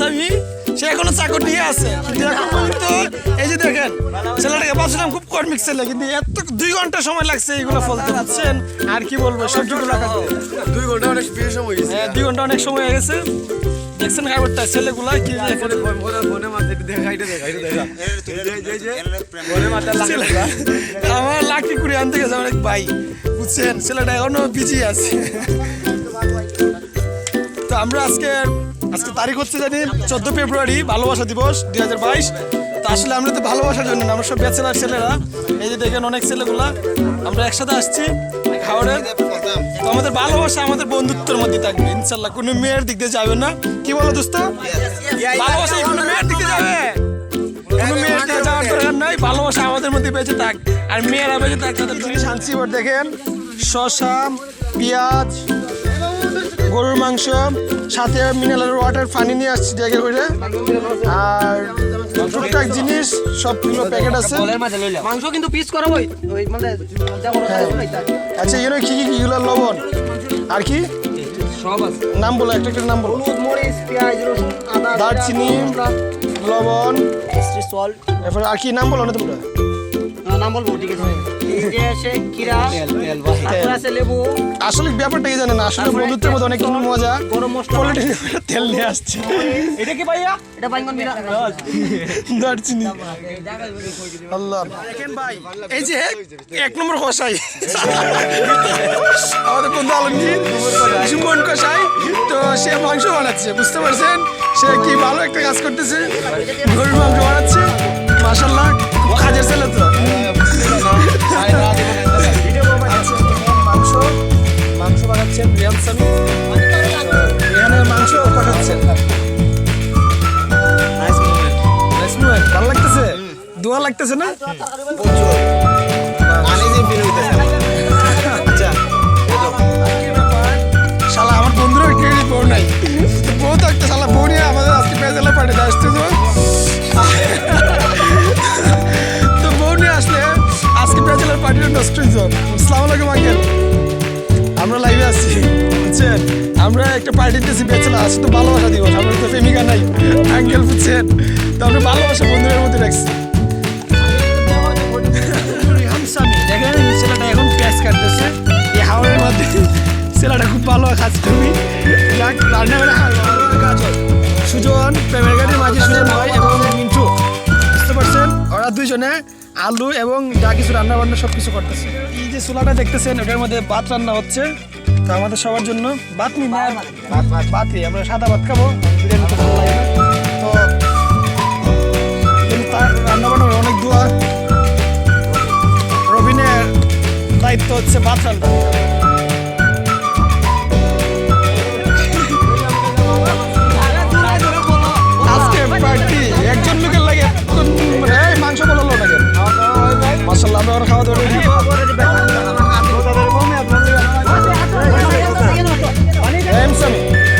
সামি সে এখনও চাকর নিয়ে আছে। কিন্তু এখন পর্যন্ত এই যে দেখেন ছেলেটাকে বাঁচলাম খুব কর্মিক ছেলে কিন্তু এত দুই ঘণ্টা সময় লাগছে এইগুলো ফলতে পারছেন আর কি বলব সবজিগুলো রাখাতে দুই ঘণ্টা অনেক বেশি সময় গেছে। হ্যাঁ, দুই ঘণ্টা অনেক সময় হয়ে গেছে। দেখছেন খাবারটা ছেলেগুলা কি আমার লাকি করে আনতে গেছে এক ভাই। বুঝছেন ছেলেটা এখনও বিজি আছে। তো আমরা আজকে আজকে তারিখ হচ্ছে জানি চোদ্দ ফেব্রুয়ারি ভালোবাসা দিবস দুই হাজার বাইশ। তো আসলে আমরা তো ভালোবাসার জন্য আমরা সব ব্যাচেলার ছেলেরা। এই যে দেখেন অনেক ছেলেগুলা আমরা একসাথে আসছি খাবারের তো আমাদের ভালোবাসা আমাদের বন্ধুত্বের মধ্যে থাকবে ইনশাল্লাহ। কোনো মেয়ের দিক দিয়ে যাবে না। কি বলো দোস্ত? ভালোবাসা কোনো মেয়ের দিকে যাবে? কোনো মেয়ের দিকে যাওয়ার দরকার নাই ভালোবাসা আমাদের মধ্যে বেঁচে থাক। আর মেয়েরা বেঁচে থাক তাদের জিনিস আনছি দেখেন। শসা পেঁয়াজ গরুর মাংস সাথে মিনারেল ওয়াটার পানি নিয়ে আসছি জায়গা করে আর টুকটাক জিনিস সবগুলো প্যাকেট আছে। মাংস কিন্তু পিস করা ওই মানে। আচ্ছা এগুলো কি কি এগুলো লবণ। আর কি? নাম বলো একটা একটা নাম বলো। দারচিনি লবণ এরপরে আর কি নাম বলো না তোমরা? নাম বলব ঠিক আছে? এই যে আছে কিরা তারপর আছে লেবু। আসলে ব্যাপারটা কি জানেন আসলে বন্ধুত্বের মধ্যে অনেক কিছু মজা। গরম মশলা তেল নিয়ে আসছে। এটা কি ভাইয়া? এটা বাইঙ্গন দারচিনি। আল্লাহ। ভাই। এই যে এক নম্বর কষাই আমাদের বন্ধু আলমগীর সুমন কষাই তো সে মাংস বানাচ্ছে বুঝতে পারছেন? সে কি ভালো একটা কাজ করতেছে। গরুর মাংস বানাচ্ছে। বানাচ্ছেন রিয়ান সামি রিয়ানের মাংস কষাচ্ছেন ভালো লাগতেছে? দোয়া লাগতেছে না? আচ্ছা শালা আমার বন্ধুরা কেউ বউ নাই। বউ তো একটা শালা বউ নিয়ে আমাদের আজকে পেঁয়াজেলা পাঠিয়ে আসতে তো। তো বউ নিয়ে আসলে আজকে পেঁয়াজেলার পার্টিটা নষ্ট হয়ে যাবে আসসালামু আলাইকুম আঙ্কেল। আমরা লাইভে আসছি বুঝছেন আমরা একটা পার্টি দিতেছি বেচেলা তো ভালোবাসা দিব আমরা তো প্রেমিকা নাই আঙ্কেল বুঝছেন তো আমরা ভালোবাসা বন্ধুদের মধ্যে রাখছি। ছেলেটা এখন কাটতেছে। ছেলেটা খুব ভালো কাজ হয়। সুজন, প্রেমের গাড়ির মাঝে সুজন হয় এবং মিন্টু। বুঝতে পারছেন? ওরা দুইজনে আলু এবং যা কিছু রান্না বান্না সব কিছু করতেছে। এই যে চুলাটা দেখতেছেন ওটার মধ্যে ভাত রান্না হচ্ছে। তো আমাদের সবার জন্য ভাত নি না? ভাত ভাত ভাতই আমরা সাদা ভাত খাব। বিরিয়ানি তো ভালো লাগে তো তার রান্না বান্না অনেক দোয়া। রবিনের দায়িত্ব হচ্ছে ভাত রান্না। Hey,